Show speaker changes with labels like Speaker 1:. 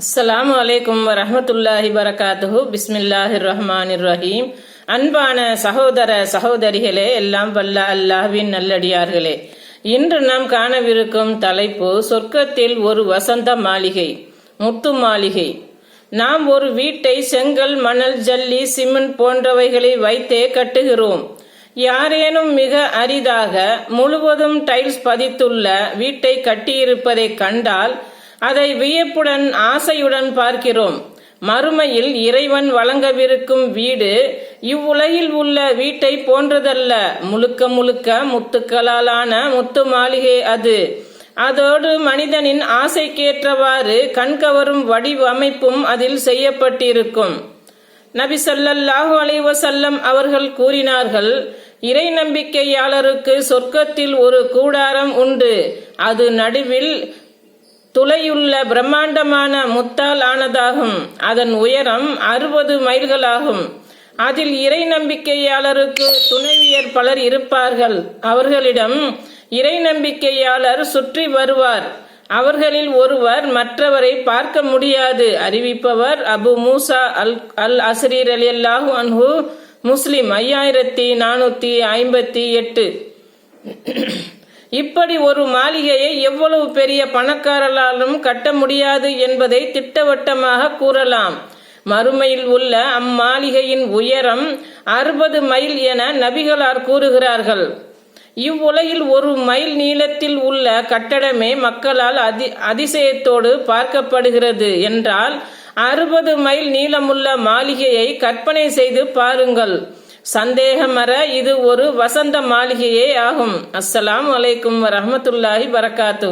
Speaker 1: அஸ்லாம் அலைக்கும் வரமத்துல்லாஹி வரகாத்துஹு. பிஸ்மில்லாஹிர் ரஹ்மான் ரஹீம் அன்பான சகோதர சகோதரிகளே எல்லாம் வல்ல அல்லாஹ்வின் நல்லடியார்களே. இன்று நாம் காணவிருக்கும் தலைப்பு சொர்க்கத்தில் ஒரு வசந்த மாளிகை முத்து மாளிகை. நாம் ஒரு வீட்டை செங்கல் மணல் ஜல்லி சிமெண்ட் போன்றவைகளை வைத்தே கட்டுகிறோம். யாரேனும் மிக அரிதாக முழுவதும் டைல்ஸ் பதித்துள்ள வீட்டை கட்டியிருப்பதைக் கண்டால் அதை வியப்புடன் ஆசையுடன் பார்க்கிறோம். மறுமையில் இறைவன் வழங்கவிருக்கும் வீடு இவ்வுலகில் உள்ள வீட்டை போன்றதல்ல. முழுக்க முழுக்க முத்துக்களாலான முத்து மாளிகை அது. அதோடு மனிதனின் ஆசைக்கேற்றவாறு கண்கவரும் வடிவமைப்பும் அதில் செய்யப்பட்டிருக்கும். நபி ஸல்லல்லாஹு அலைவசல்லம் அவர்கள் கூறினார்கள் இறை நம்பிக்கையாளருக்கு சொர்க்கத்தில் ஒரு கூடாரம் உண்டு. அது நடுவில் துளையுள்ள பிரம்மாண்டமான முத்தால் ஆனதாகும். அதன் உயரம் அறுபது மைல்களாகும். அதில் இறை நம்பிக்கையாளருக்கு துணைவியர் பலர் இருப்பார்கள். அவர்களிடம் இறை நம்பிக்கையாளர் சுற்றி வருவார். அவர்களில் ஒருவர் மற்றவரை பார்க்க முடியாது. அறிவிப்பவர் அபு மூசா அல் அல் அசரீர் அலி அல்லாஹு அன்ஹு முஸ்லிம் ஐயாயிரத்தி நானூத்தி ஐம்பத்தி எட்டு. இப்படி ஒரு மாளிகையை எவ்வளவு பெரிய பணக்காரர்களாலும் கட்ட முடியாது என்பதை திட்டவட்டமாக கூறலாம். மறுமையில் உள்ள அம்மாளிகையின் உயரம் அறுபது மைல் என நபிகளார் கூறுகிறார்கள். இவ்வுலகில் ஒரு மைல் நீளத்தில் உள்ள கட்டடமே மக்களால் அதி அதிசயத்தோடு பார்க்கப்படுகிறது என்றால் அறுபது மைல் நீளமுள்ள மாளிகையை கற்பனை செய்து பாருங்கள். சந்தேகமற இது ஒரு வசந்த மாளிகையே ஆகும். அஸ்ஸலாம் வலைக்கும் வரமத்துல்லாஹி வரகாத்து